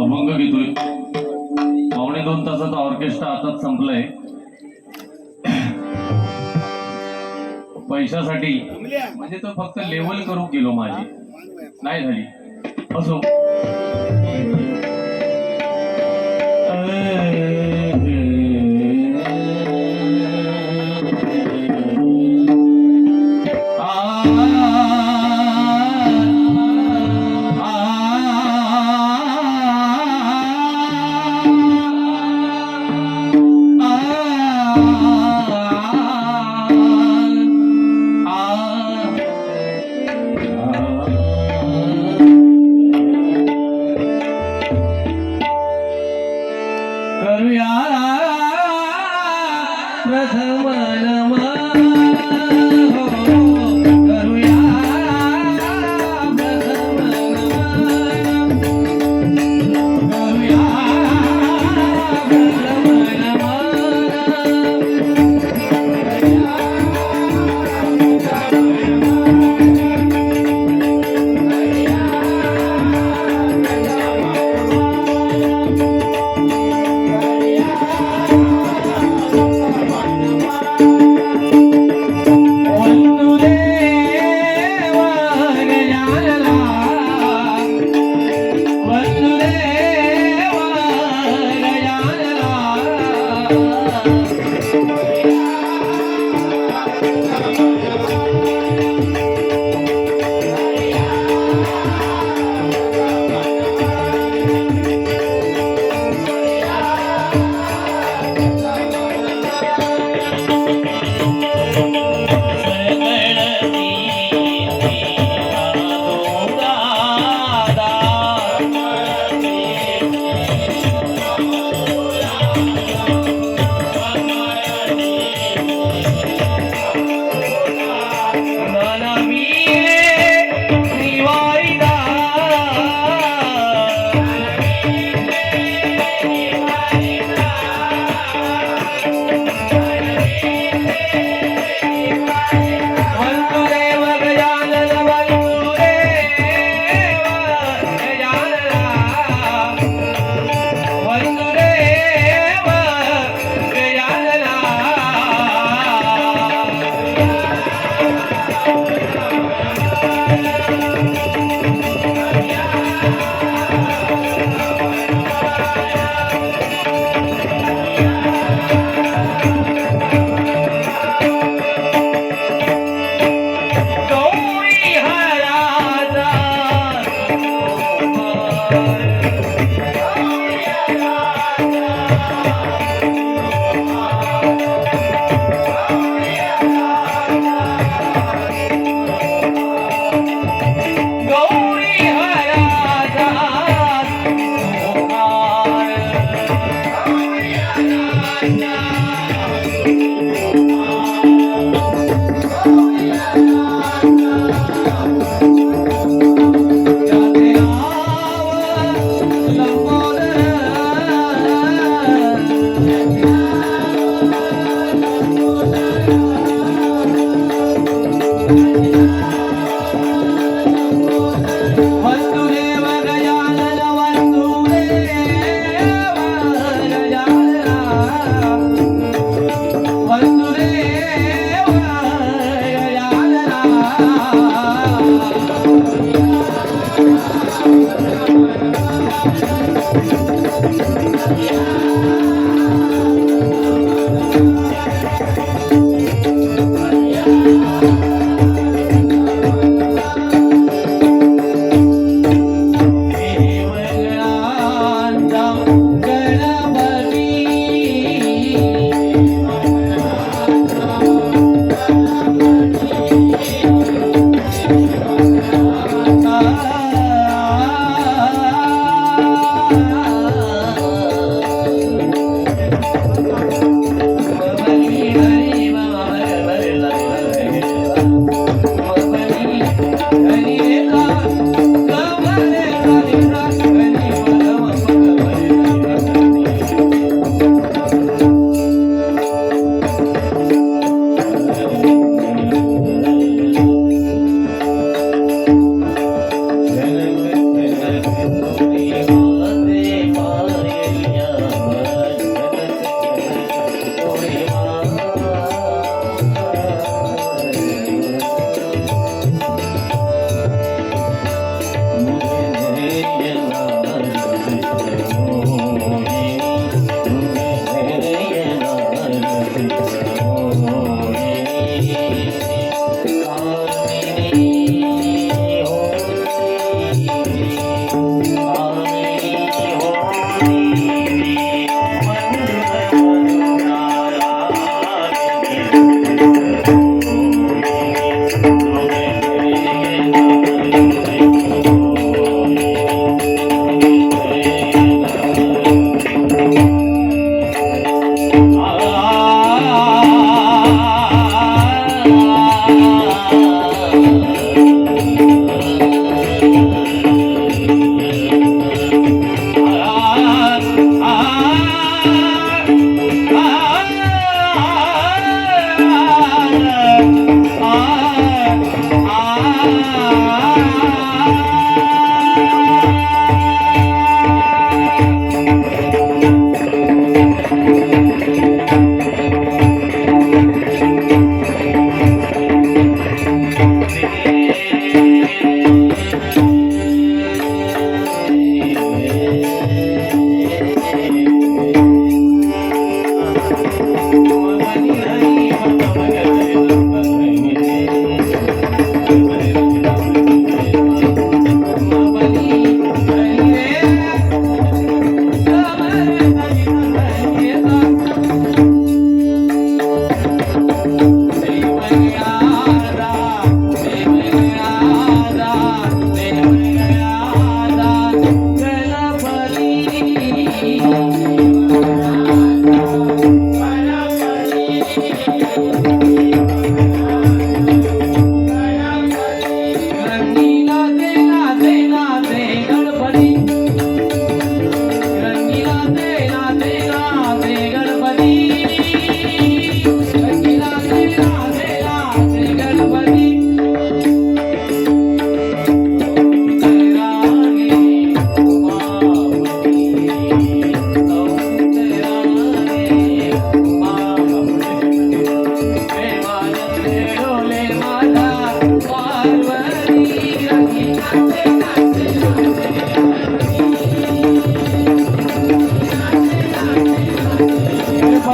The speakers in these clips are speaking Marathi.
अभंग घेतोय पावणे दोन तासाचा ऑर्केस्ट्रा आताच संपलाय. पैशासाठी म्हणजे तो फक्त लेवल करून गेलो माझी. नाही झाली. असो ಧವನಮ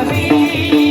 Bobby.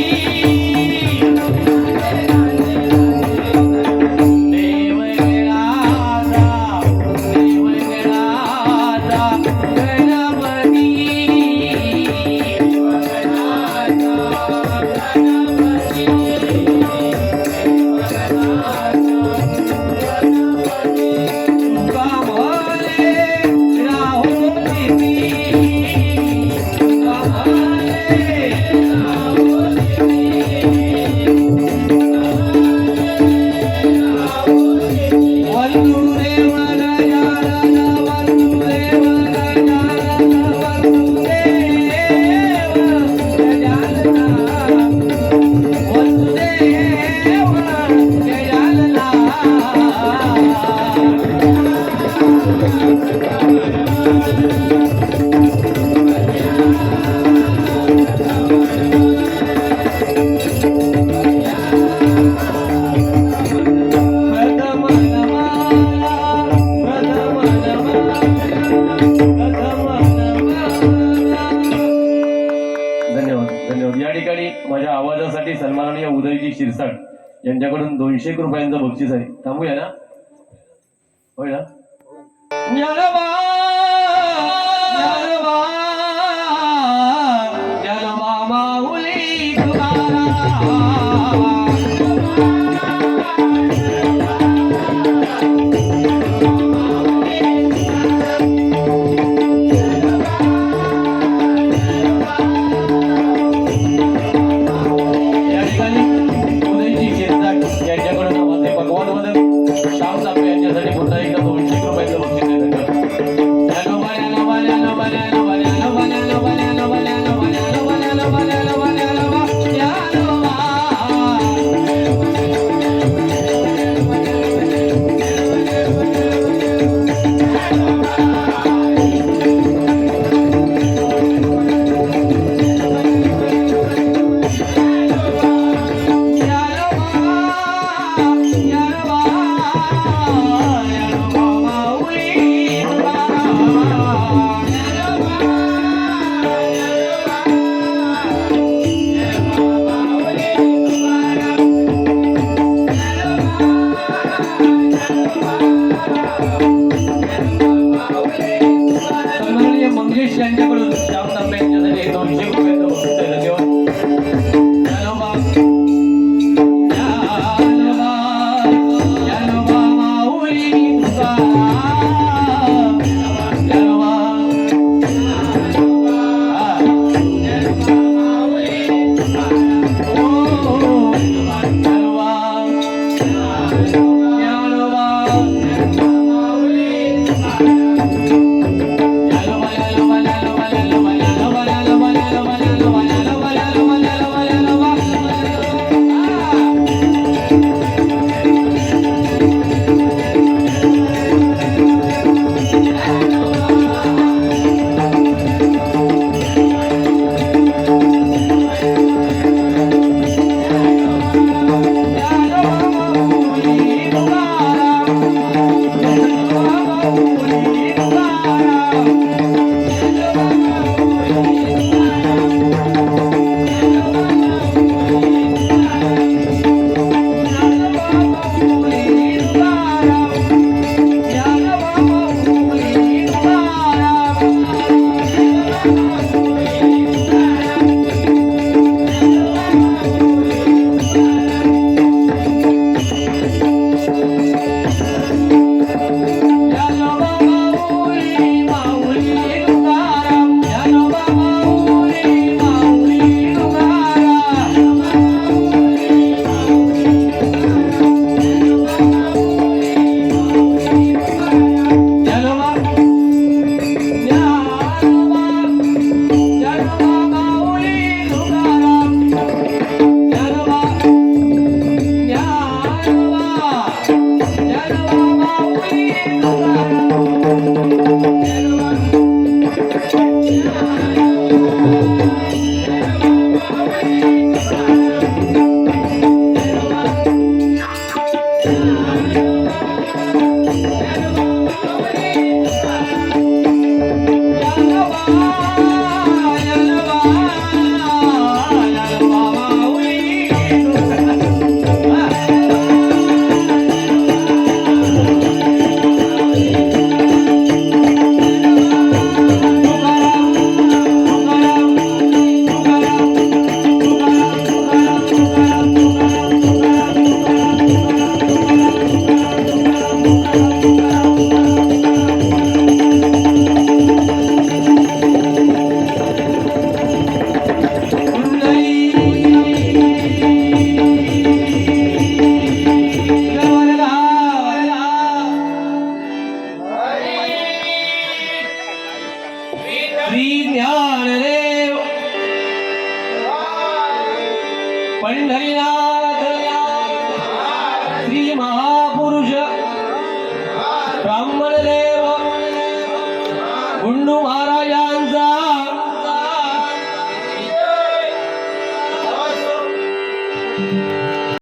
माननीय उदयजी शिरसाट यांच्याकडून दोनशे एक रुपयांचं बक्षीस आहे. थांबूया ना? होय ना? माऊली